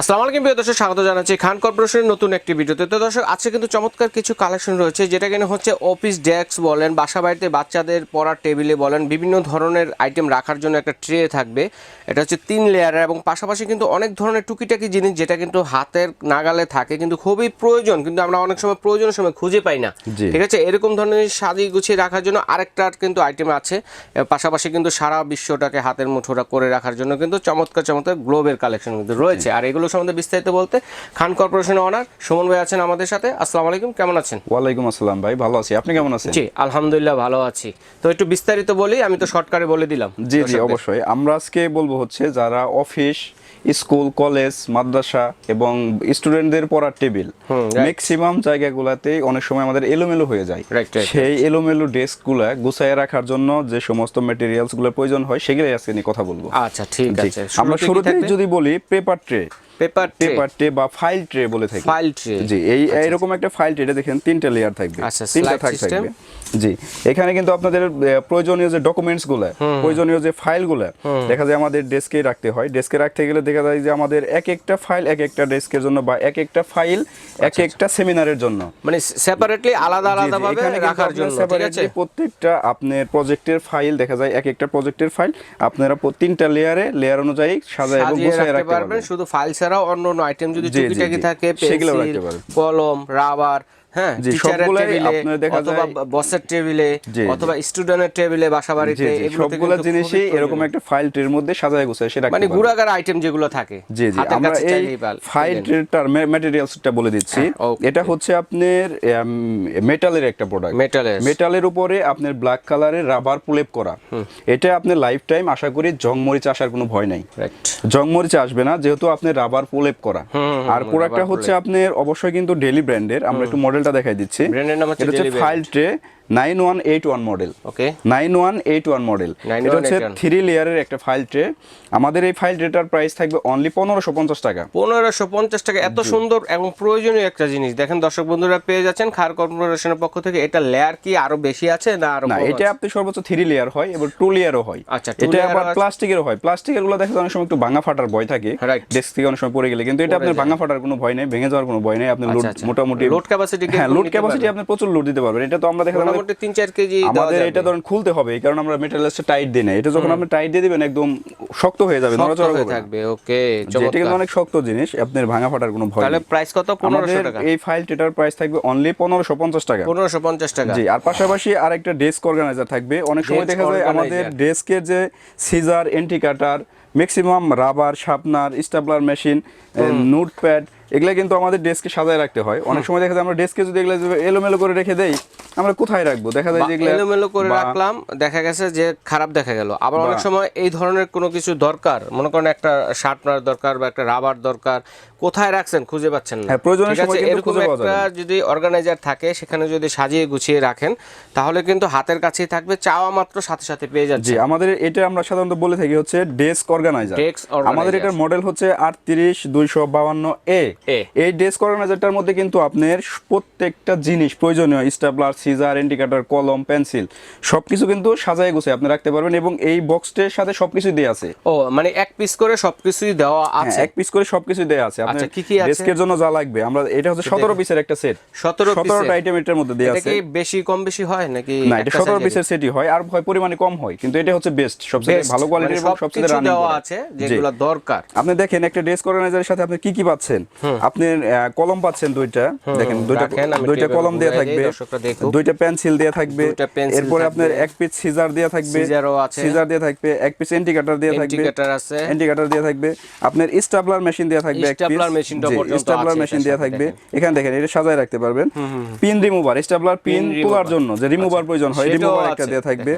আসসালামু আলাইকুম প্রিয় দর্শক স্বাগত জানাচ্ছি খান কর্পোরেশনের নতুন একটি ভিডিওতে। তো দর্শক আজকে কিন্তু চমৎকার কিছু কালেকশন রয়েছে যেটা কিনা হচ্ছে অফিস ডেস্ক বলেন বাসা বাড়িতে বাচ্চাদের পড়ার টেবিলে বলেন বিভিন্ন ধরনের আইটেম রাখার জন্য একটা ট্রে থাকবে। এটা হচ্ছে তিন লেয়ারের এবং পাশাপাশি কিন্তু অনেক ধরনের টুকিটাকি জিনিস যেটা কিন্তু হাতের নাগালে থাকে কিন্তু খুবই প্রয়োজন কিন্তু আমরা অনেক সময় প্রয়োজনের সময় খুঁজে পাই না। ঠিক আছে? এরকম ধরনের সাজিয়ে গুছিয়ে রাখার জন্য আরেকটা কিন্তু আইটেম আছে পাশাপাশি কিন্তু সারা বিশ্বটাকে হাতের মুঠোরা করে রাখার জন্য কিন্তু চমৎকার চমৎকার গ্লোবের কালেকশন কিন্তু রয়েছে। আর এগুলো সম্বন্ধে বিস্তারিত বলতে খান কর্পোরেশনের অনার সুমন ভাই আছেন আমাদের সাথে। আসসালামু আলাইকুম কেমন আছেন? ওয়ালাইকুম আসসালাম ভাই ভালো আছি। আপনি কেমন আছেন? জি আলহামদুলিল্লাহ ভালো আছি। তো একটু বিস্তারিত বলি আমি তো শর্টকারে বলে দিলাম। জি জি অবশ্যই। আমরা আজকে বলব হচ্ছে যারা অফিস স্কুল কলেজ মাদ্রাসা এবং স্টুডেন্টদের পড়ার টেবিল. ম্যাক্সিমাম জায়গাগুলোতে অনেক সময় আমাদের এলোমেলো হয়ে যায়। সেই এলোমেলো ডেস্কগুলো গুছায় রাখার জন্য যে সমস্ত ম্যাটেরিয়ালসগুলো প্রয়োজন হয় সেগুলোই আজকে নিয়ে কথা বলব। আচ্ছা ঠিক আছে। আমরা শুরুতেই যদি বলি paper tray paper tray paper tray বা ফাইল ট্রে বলে থাকি। ফাইল ট্রে জি এই এইরকম একটা ফাইল ট্রে এটা দেখেন তিনটা লেয়ার থাকবে। আচ্ছা, তিনটা থাক থাকবে। জি এখানে কিন্তু আপনাদের প্রয়োজনীয় যে ডকুমেন্টসগুলো প্রয়োজনীয় যে ফাইলগুলো দেখা যায় আমাদের ডেস্কে রাখতে হয়। ডেস্কে রাখতে গেলে দেখা যায় যে আমাদের এক একটা ফাইল এক একটা ডেস্কের জন্য বা এক একটা ফাইল এক একটা সেমিনারের জন্য। মানে সেপারেটলি আলাদা আলাদা ভাবে রাখার জন্য ঠিক আছে? প্রত্যেকটা আপনার প্রজেক্টের ফাইল দেখা যায় এক একটা প্রজেক্টের ফাইল আপনারা তিনটা লেয়ারে লেয়ার অনুযায়ী সাজায় এবং গোছায় রাখতে পারবেন শুধু ফাইল ছাড়াও অন্য অন্য আইটেম যদি টুকিটাকি থাকে পেন্সিল কলম রাবার হ্যাঁ জি, টিচারের সবগুলাই টেবিলে আপনার দেখা অথবা বসের টেবিলে জি, জি। অথবা স্টুডেন্টের টেবিলে বাসা বাড়িতে সবগুলো জিনিসই এরকম একটা ফাইল ট্রের মধ্যে সাজায় গোছায় সে মানে গুড়াগার আইটেম যেগুলো থাকে জি জি আমরা এই ফাইল ট্রেটার ম্যাটেরিয়ালসটা বলে দিচ্ছি। হ্যাঁ, এটা হচ্ছে আপনার মেটালের একটা প্রোডাক্ট। মেটালের উপরে আপনার ব্ল্যাক কালারের রাবার প্রলেপ করা। এটা আপনার লাইফ টাইম আশা করি জং মরিচ আসার কোনো ভয় নাই। Right. জং মরিচ আসবে না যেহেতু আপনার রাবার প্রলেপ করা। আর প্রোডাক্টটা হচ্ছে আপনার অবশ্যই কিন্তু ডেলি ব্র্যান্ডের আমরা একটু মডেলটা দেখাই দিচ্ছি নাম হচ্ছে। File tray nine one eight one model. Okay nine one eight one model. এটা হচ্ছে থ্রি লেয়ারের একটা ফাইল ট্রে আমাদের এই ফাইল ট্রেটার প্রাইস থাকবে অনলি পনেরোশো পঞ্চাশ টাকা। পনেরোশো পঞ্চাশ টাকা। এত সুন্দর এবং প্রয়োজনীয় একটা জিনিস। দেখেন দর্শক বন্ধুরা পেয়ে যাচ্ছেন খার কর্পোরেশনের পক্ষ থেকে। এটা লেয়ার কি আরও বেশি আছে না আরও না এটা আপনি সর্বোচ্চ থ্রি লেয়ার হয় এবার টু লেয়ারও হয়। আচ্ছা, এটা আবার। প্লাস্টিকের হয়। প্লাস্টিকেরগুলো দেখা যায় অনেক সময় একটু ভাঙা ফাটার ভয় থাকে। ডেস্ক থেকে অনেক সময় পড়ে গেলে। কিন্তু এটা আপনার ভাঙা ফাটার কোনো ভয় নেই ভেঙে যাওয়ার কোনো ভয় নেই। আপনি লোড আচ্ছা, আচ্ছা। মোটামুটি Load capacity হ্যাঁ লোড ক্যাপাসিটি? আপনি প্রচুর লোড দিতে পারবেন। এটা তো আমরা দেখা মোটামুটি তিন চার কেজি আমাদের এটা ধরেন খুলতে হবে কারণে আমরা টাইট দিই না। এটা যখন আপনি টাইট দিয়ে দিবেন একদম শক্ত হয়ে যাবে নড়াচড়া হয়ে থাকবে ওকে এটা কিন্তু অনেক শক্ত জিনিস আপনার ভাঙা ফাটার কোনো ভয় তাহলে প্রাইস কত? পনেরোশো আমাদের টাকা। এই ফাইল ট্রেটার প্রাইস থাকবে অনলি পনেরোশো পঞ্চাশ টাকা। পনেরোশো পঞ্চাশ টাকা। জি আর পাশাপাশি আরেকটা ডেস্ক অর্গানাইজার থাকবে। অনেক সময় দেখা যায় আমাদের ডেস্কের যে scissor anti cutter maximum rubber sharpener stapler machine note pad এগুলা কিন্তু আমাদের ডেস্কে সাজায় রাখতে হয়। অনেক সময় দেখা যায় আমরা ডেস্কে যদি এগুলো এলোমেলো করে রেখে দেই আমরা কোথায় রাখব? দেখা যায় যেগুলো এলোমেলো করে রাখলাম দেখা গেছে যে খারাপ দেখা গেল। আবার অনেক সময় এই ধরনের কোনো কিছু দরকার মনে করেন একটা শার্পনার দরকার বা একটা রাবার দরকার কোথায় রাখছেন খুঁজে পাচ্ছেন না। হ্যাঁ, প্রয়োজনের সময় এরকম একটা যদি অর্গানাইজার থাকে সেখানে যদি সাজিয়ে গুছিয়ে রাখেন তাহলে কিন্তু হাতের কাছেই থাকবে চাওয়া মাত্র সাথে সাথে পেয়ে যাচ্ছে জি আমাদের এটা আমরা সাধারণত বলে থাকি হচ্ছে ডেস্ক অর্গানাইজার। আমাদের এটার মডেল হচ্ছে আটত্রিশ দুইশো বাউান্ন এ এই ডেস্ক অর্গানাইজারটার মধ্যে কিন্তু আপনার প্রত্যেকটা জিনিস প্রয়োজনীয় স্টাবলার সিজার ইন্ডিকেটর কলম পেন্সিল সবকিছু কিন্তু সাজায় গুছিয়ে আপনি রাখতে পারবেন এবং এই বক্সটার সাথে সবকিছু দেওয়া আছে। ও মানে এক পিস করে সবকিছুই দেওয়া হ্যাঁ, আছে? এক পিস করে সবকিছু দেওয়া আছে। আপনার আচ্ছা, কি কি আছে? ডেস্কের জন্য যা লাগবে আমরা এটা হচ্ছে সতেরো পিসের একটা সেট 17 সতেরোটা পিসের? আইটেম এটার মধ্যে এটা আছে। কি বেশি কম বেশি হয় নাকি না এটা একটা সতেরো size-এরই? পিসের সেটই হয় আর হয় পরিমাণে কম হয় কিন্তু এটা হচ্ছে বেস্ট সবচেয়ে ভালো কোয়ালিটির মানে এবং সবচেয়ে রানিং দেওয়া আছে যেগুলো দরকার। আপনি দেখেন একটা ডেস্ক অর্গানাইজারের সাথে আপনি কি কি পাচ্ছেন? আপনি কলম পাচ্ছেন দুইটা। দেখেন দুইটা দুইটা কলম দিই, থাকবে দুইটা পেন্সিল দেওয়া থাকবে এরপরে আপনার এক পিস সিজার দেওয়া থাকবে। সিজার দেওয়া থাকবে এক পিস ইন্ডিকেটর দেওয়া থাকবে আছে। ইন্ডিকেটর দেওয়া থাকবে আপনার স্টাবলার মেশিন দেওয়া থাকবে আছে মেশিন এটার দেওয়া সাথে, থাকবে এখানে দেখেন এটা সাজায় রাখতে পারবেন। পিন রিমুভার স্টাবলার পিন তোলার জন্য যে রিমুভার প্রয়োজন হয় রিমুভার একটা দেওয়া থাকবে।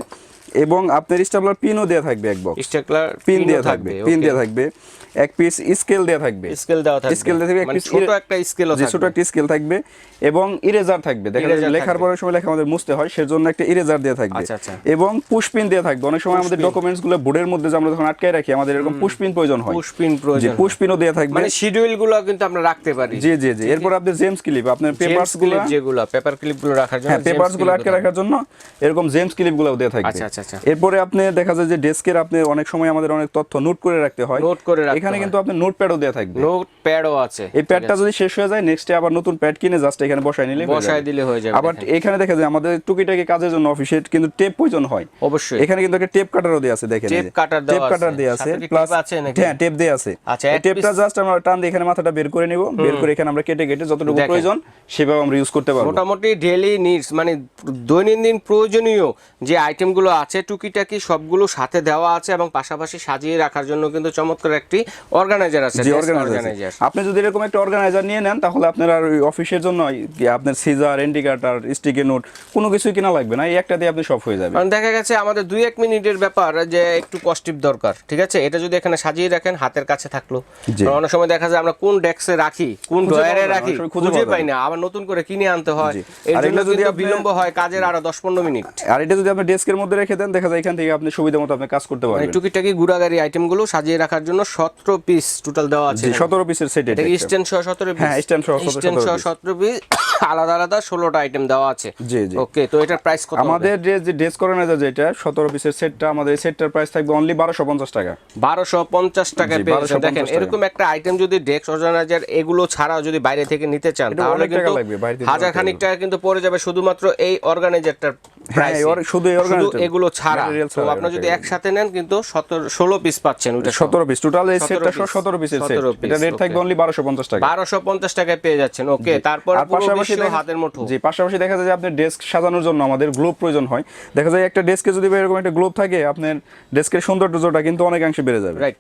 এবং আপনার স্টাবলার পিনও দেওয়া থাকবে এক বক্স স্টেকলার পিন দেওয়া থাকবে পিন দেওয়া থাকবে। এক পিস স্কেল দেওয়া থাকবে। স্কেল দেওয়া থাকবে। স্কেল দেওয়া থাকবে এক পিস ছোট একটা স্কেলও যে ছোট একটা স্কেল থাকবে এবং ইরেজার থাকবে। দেখা যায় লেখার। পরের সময় লেখা আমাদের মুছতে হয় সেজন্য একটা ইরেজার দেওয়া থাকবে। আচ্ছা, আচ্ছা। এবং পুশপিন দেওয়া থাকবে। অনেক সময় আমাদের ডকুমেন্টসগুলো বোর্ডের মধ্যে যে আমরা যখন আটকায় রাখি আমাদের এরকম পুশপিন প্রয়োজন হয়। পুশ পিন প্রয়োজন পুশপিনও দেওয়া থাকবে। মানে শিডিউলগুলো কিন্তু আমরা রাখতে পারি। জি জি জি। এরপর আপনার জেমস ক্লিপ আপনার পেপারসগুলো যেগুলো পেপার ক্লিপগুলো রাখার জন্য হ্যাঁ পেপারসগুলো আটকে রাখার জন্য এরকম জেমস ক্লিপগুলো দেওয়া থাকবে। আচ্ছা আচ্ছা। এরপরে আপনি দেখা যায় যে ডেস্কের আপনি অনেক সময় আমাদের অনেক তথ্য নোট করে রাখতে হয়। নোট করে রাখতে এখানে কিন্তু আপনি নোট প্যাডও দেওয়া থাকবে। নোট প্যাডও আছে। এই প্যাডটা যদি শেষ হয়ে যায় নেক্সটে আবার নতুন প্যাড কিনে জাস্ট এখানে বসায় নিলে হয়ে বসায় দিলে হয়ে যাবে আবার এখানে দেখা যায় আমাদের টুকিটাকি কাজের জন্য অফিসে কিন্তু টেপ প্রয়োজন হয়। অবশ্যই। এখানে কিন্তু একটা টেপ কাটারও দেওয়া আছে দেখেন Tape cutter দেওয়া টেপ কাটার আছে। দেওয়া আছে প্লাস আছে নাকি? হ্যাঁ টেপ দেওয়া আছে। আচ্ছা, এই টেপটা জাস্ট আমরা টান দিয়ে এখানে মাথাটা বের করে নিব। বের করে এখানে আমরা কেটে কেটে যতটুকু প্রয়োজন সেভাবে আমরা ইউজ করতে পারব। মোটামুটি ডেলি নিডস মানে দৈনন্দিন প্রয়োজনীয় যে আইটেমগুলো আছে টুকিটাকি সবগুলো সাথে দেওয়া আছে এবং পাশাপাশি সাজিয়ে রাখার জন্য কিন্তু চমৎকার একটি অর্গানাইজার আছে জি অর্গানাইজার আপনি যদি এরকম একটা অর্গানাইজার নিয়ে নেন তাহলে আপনার আর ওই অফিসের জন্য আপনার scissor anti cutter sticky note কোনো কিছুই কিনা লাগবে না। এই একটা দিয়ে আপনি সব হয়ে যাবে। কারণ দেখা গেছে আমাদের দুই এক মিনিটের ব্যাপার যে একটু কস্টিপ দরকার ঠিক আছে? এটা যদি এখানে সাজিয়ে রাখেন হাতের কাছে থাকল। অনেক সময় দেখা যায় আমরা কোন ডেস্কে রাখি কোন ড্রয়ারে রাখি খুঁজে পাই না। আবার নতুন করে কিনে আনতে হয়। এর জন্য যদি বিলম্ব হয় কাজের আরও দশ পনেরো মিনিট। আর এটা যদি আপনি ডেস্কের মধ্যে রেখে দেন দেখা যায় এখান থেকে আপনি সুবিধা মতো আপনি কাজ করতে পারবেন। টুকিটাকি গুড়াগাড়ি আইটেমগুলো সাজিয়ে রাখার জন্য সতেরো পিস টোটাল দেওয়া আছে জি সতেরো পিসের সেট এটা স্ট্যান্ড সহ সতেরো পিস হ্যাঁ, সহ 17 স্ট্যান্ড সহ piece। সতেরো পিস আলাদা আলাদা ষোলোটা আইটেম দেওয়া আছে। জি, জি। ওকে তো এটার প্রাইস কত আমাদের যে যে ডেস্ক অর্গানাইজার যেটা সতেরো পিসের সেটটা আমাদের এই সেটটার প্রাইস থাকবে অনলি বারোশো পঞ্চাশ টাকা। বারোশো পঞ্চাশ টাকায় জি, পেয়েছেন 1250 দেখেন এরকম একটা আইটেম যদি ডেস্ক অর্গানাইজার এগুলো ছাড়াও যদি বাইরে থেকে নিতে চান তাহলে কিন্তু হাজার খানিক টাকা কিন্তু পড়ে যাবে। শুধুমাত্র এই অর্গানাইজারটার হ্যাঁ, প্রাইস এই or- শুধু এগুলো ছাড়া। তো ছাড়া যদি একসাথে নেন কিন্তু সতেরো ষোলো পিস পাচ্ছেন ওটা পিস টোটাল এই সেটটা piece, সতেরো পিসের সেট এটা রেট থাকবে অনলি বারোশো পঞ্চাশ টাকা। বারোশো পঞ্চাশ টাকায় পেয়ে যাচ্ছেন। ওকে তারপর পাশাপাশি দেখা- হাতের মুঠো। জি পাশাপাশি দেখা যায় যে আপনার ডেস্ক সাজানোর জন্য আমাদের গ্লোব প্রয়োজন হয়। দেখা যায় একটা ডেস্কে যদি এরকম একটা গ্লোব থাকে আপনার ডেস্কের সৌন্দর্যটা কিন্তু অনেকাংশে বেড়ে যাবে। রাইট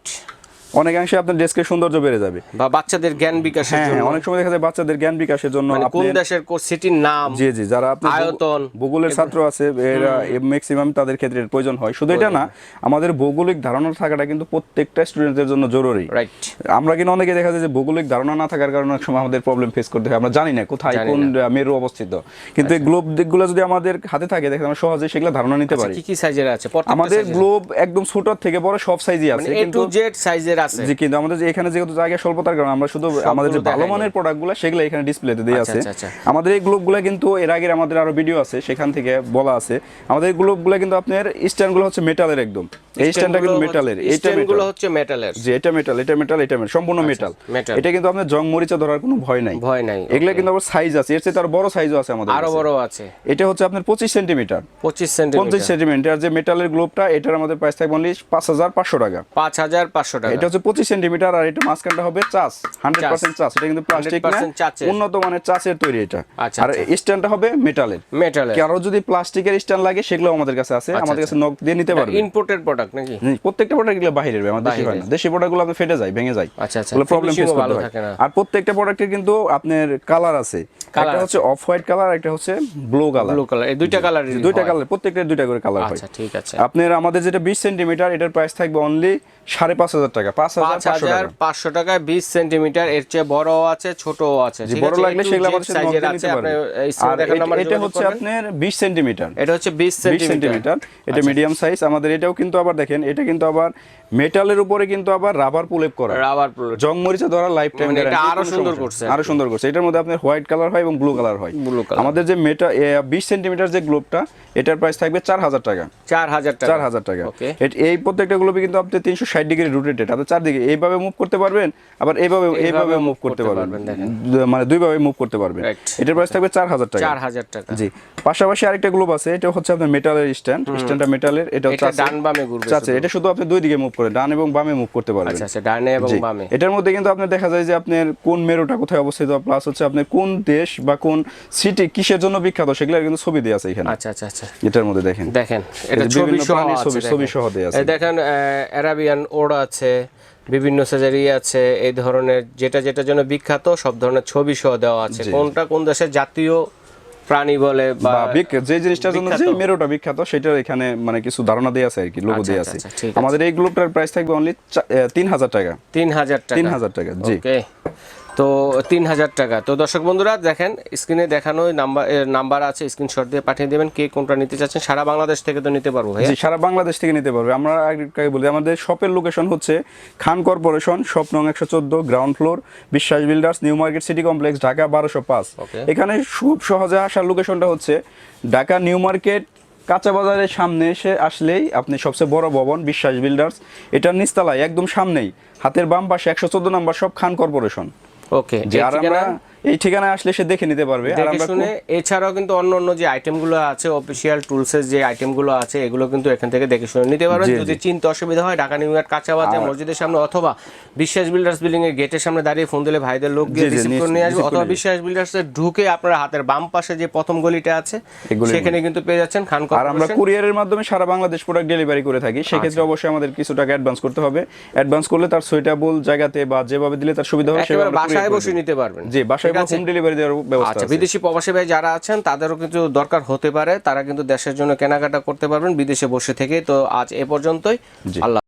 অনেকাংশে আপনার ডেস্কের সৌন্দর্য বেড়ে যাবে। বা বাচ্চাদের জ্ঞান বিকাশের হ্যাঁ জন্য। হ্যাঁ অনেক সময় দেখা যায় বাচ্চাদের জ্ঞান বিকাশের জন্য মানে কোন দেশের কোন সিটির নাম জি জি যারা আপনার আয়তন, ভূগোলের ছাত্র আছে এরা ম্যাক্সিমাম তাদের ক্ষেত্রে প্রয়োজন হয়। শুধু এটা না আমাদের ভৌগোলিক ধারণা থাকাটা কিন্তু প্রত্যেকটা স্টুডেন্টদের জন্য জরুরি। রাইট আমরা কিন্তু অনেকে দেখা যায় যে ভৌগোলিক ধারণা না থাকার কারণে অনেক সময় আমাদের প্রবলেম ফেস করতে হয়। আমরা জানি না কোথায় কোন মেরু অবস্থিত। কিন্তু এই গ্লোব দিকগুলো যদি আমাদের হাতে থাকে দেখে আমরা সহজে সেগুলো ধারণা নিতে পারি। কি কি সাইজের আছে? আমাদের গ্লোব একদম ছোট থেকে বড় সব সাইজই আছে মানে এ কিন্তু জেড সাইজের আছে। জি কিন্তু আমাদের এখানে যেহেতু জায়গা স্বল্পতার কারণে আমরা শুধু আমাদের যে ভালো মানের প্রোডাক্টগুলো সেগুলো এখানে ডিসপ্লেতে দেওয়া আচ্ছা, আছে। আচ্ছা, আচ্ছা। আমাদের এই গ্লোবগুলো কিন্তু এর আগের আমাদের আরও ভিডিও আছে সেখান থেকে বলা আছে। আমাদের এই গ্লোবগুলো কিন্তু আপনার স্ট্যান্ডগুলো হচ্ছে মেটালের একদম। এই স্ট্যান্ডটা কিন্তু মেটালের এইটা মেটাল হচ্ছে মেটালের যে এটা মেটাল এটা মেটাল এটা মেটাল সম্পূর্ণ মেটাল এটা কিন্তু আপনার জং মরিচা ধরার কোনো ভয় নাই। ভয় নাই এগুলো কিন্তু আবার সাইজ আছে এর চেয়ে তার বড় সাইজও আছে আমাদের আরও বড় আছে। এটা হচ্ছে আপনার পঁচিশ সেন্টিমিটার পঁচিশ পঞ্চাশ সেন্টিমিটার সেন্টিমিটার যে মেটালের গ্লোবটা এটার আমাদের প্রাইস থাকবে অনলি পাঁচ হাজার পাঁচশো টাকা। পাঁচ হাজার পাঁচশো টাকা। এটা হচ্ছে পঁচিশ সেন্টিমিটার আর এটা মাঝখানটা হবে চাষ হান্ড্রেড পার্সেন্ট চাষ। এটা কিন্তু প্লাস্টিক না উন্নত মানের চাষের তৈরি এটা। আচ্ছা, আর স্ট্যান্ডটা হবে মেটালের মেটালের কারও যদি প্লাস্টিকের স্ট্যান্ড লাগে সেগুলো আমাদের কাছে আছে আমাদের কাছে নখ দিয়ে নিতে পারবে। ইম্পোর্টেড প্রোডাক্ট নাকি? প্রত্যেকটা প্রোডাক্টগুলো বাইরের আমাদের দেশি হয় না। দেশি প্রোডাক্টগুলো আপনার ফেটে যায় ভেঙে যায়। আচ্ছা, আচ্ছা। প্রবলেম ফেস করতে হয়। আর প্রত্যেকটা প্রোডাক্টের কিন্তু আপনার কালার আছে। একটা হচ্ছে অফ হোয়াইট কালার একটা হচ্ছে ব্লু কালার ব্লু কালার এই দুইটা কালার দুইটা কালার প্রত্যেকটা দুইটা করে কালার হয়। আচ্ছা ঠিক আছে। আপনার আমাদের যেটা বিশ সেন্টিমিটার এটার প্রাইস থাকবে অনলি সাড়ে পাঁচ হাজার টাকা। পাঁচশো টাকা। টাকায় বিশ সেন্টিমিটার এর চেয়ে বড় আছে ছোট আছে। ঠিক বড়? লাগলে সেগুলো আমাদের সাইজের আছে আপনি স্ক্রিনে দেখানো এটা- এটা হচ্ছে আপনার বিশ সেন্টিমিটার। এটা হচ্ছে বিশ বিশ সেন্টিমিটার। সেন্টিমিটার। এটা মিডিয়াম সাইজ আমাদের এটাও কিন্তু আবার দেখেন এটা কিন্তু আবার মেটালের উপরে কিন্তু আবার রাবার প্রলেপ করা। রাবার জং মরিচা ধরা লাইফ টাইম এটা আরও সুন্দর করছে আরও সুন্দর করছে। এটার মধ্যে আপনার হোয়াইট কালার হয় এবং ব্লু কালার হয়। Blue colour। আমাদের যে মেটা বিশ সেন্টিমিটার যে গ্লোবটা এটার প্রাইস থাকবে চার হাজার টাকা। চার হাজার টাকা। চার হাজার টাকা। ওকে এট- এই প্রত্যেকটা গ্লোবে কিন্তু আপনি তিনশো ষাট ডিগ্রি রোটেটেড আপনি চারদিকে এইভাবে মুভ করতে পারবেন আবার এইভাবে এইভাবে মুভ করতে পারবেন। দেখেন। মানে দুইভাবে মুভ করতে পারবেন। এটার প্রাইস থাকবে চার হাজার টাকা। চার হাজার টাকা। জি। পাশাপাশি আরেকটা গ্লোব আছে এটা হচ্ছে আপনার মেটালের স্ট্যান্ড স্ট্যান্ডটা মেটালের এটা হচ্ছে ডান বামে ঘুরবে চাচ্ছে এটা শুধু আপনি দুই দিকে মুভ করে ডান এবং বামে মুভ করতে পারবেন। আচ্ছা আচ্ছা ডানে এবং বামে। এটার মধ্যে কিন্তু আপনার দেখা যায় যে আপনার কোন মেরুটা কোথায় অবস্থিত প্লাস হচ্ছে আপনার কোন দেশ বা কোন সিটি কিসের জন্য বিখ্যাত সেগুলো কিন্তু ছবি দেওয়া আছে এখানে। আচ্ছা আচ্ছা আচ্ছা। এটার মধ্যে দেখেন। দেখেন এটা ছবি সহ ছবি-। ছবি সহ দেয়া আছে। এই দেখেন অ্যারাবিয়ান ওড় আছে বিভিন্ন সাজারি আছে এই ধরনের যেটা যেটার জন্য বিখ্যাত সব ধরনের ছবি সহ দেওয়া আছে। কোনটা কোন দেশের জাতীয় প্রাণী বলে বা যে জিনিসটার জন্য যে। মেরুটা বিখ্যাত সেটা এখানে মানে কিছু ধারণা দেয়া আছে আর কি লোগো দেয়া আচ্ছা, আছে। আচ্ছা, আছে। আমাদের এই গ্লোবটার প্রাইস থাকবে অনলি তিন হাজার টাকা। তিন হাজার টাকা। তিন হাজার টাকা জি। ওকে তো তিন হাজার টাকা। তো দর্শক বন্ধুরা দেখেন স্ক্রিনে দেখানো নাম্বার নাম্বার আছে স্ক্রিনশট দিয়ে পাঠিয়ে দেবেন কে কোনটা নিতে চাচ্ছেন। সারা বাংলাদেশ থেকে তো নিতে পারব সারা বাংলাদেশ থেকে নিতে পারবে। আমরা আগে বলি আমাদের শপের লোকেশন হচ্ছে খান কর্পোরেশন শপ নং একশো চোদ্দ ground floor Biswas builders new market city complex Dhaka বারোশো পাঁচ। এখানে খুব সহজে আসার লোকেশনটা হচ্ছে ঢাকা নিউ মার্কেট কাঁচা বাজারের সামনে এসে আসলেই আপনি সবচেয়ে বড় ভবন বিশ্বাস বিল্ডার্স এটার নিচতলায় একদম সামনেই হাতের বাম পাশে একশো চোদ্দ নম্বর সব খান কর্পোরেশন। ওকে যে আর আমরা এই ঠিকানায় আসলে সে দেখে নিতে পারবে। আর আমরা শুনে এছাড়াও কিন্তু অন্য অন্য যে আইটেমগুলো আছে অফিসিয়াল টুলসের যে আইটেমগুলো আছে এগুলো কিন্তু এখান থেকে দেখে শুনে নিতে পারবেন। যদি চিনতে অসুবিধা হয় ঢাকা নিউ ইয়র্ক কাঁচা বাজার মসজিদের সামনে অথবা বিশ্বাস বিল্ডার্স বিল্ডিং এর গেটের সামনে দাঁড়িয়ে ফোন দিলে ভাইদের লোক গিয়ে রিসিভ করে নিয়ে আসবে। অথবা বিশ্বাস বিল্ডার্স এর ঢুকে আপনার হাতের বাম পাশে যে প্রথম গলিটা আছে সেখানে কিন্তু পেয়ে যাচ্ছেন খান আর আমরা কুরিয়ারের মাধ্যমে সারা বাংলাদেশ প্রোডাক্ট ডেলিভারি করে থাকি। সেক্ষেত্রে আচ্ছা। অবশ্যই আমাদের কিছু টাকা অ্যাডভান্স করতে হবে। অ্যাডভান্স করলে তার সুইটেবল জায়গাতে বা যেভাবে দিলে তার সুবিধা হবে সেভাবে বাসায় বসে নিতে পারবেন। জি বাসায় ঠিক আছে? হোম ডেলিভারি দেওয়ার ব্যবস্থা আচ্ছা বিদেশি প্রবাসী ভাই যারা আছেন তাদেরও কিন্তু দরকার হতে পারে। তারা কিন্তু দেশের জন্য কেনাকাটা করতে পারবেন বিদেশে বসে থেকে তো আজ এ পর্যন্তই। আল্লাহ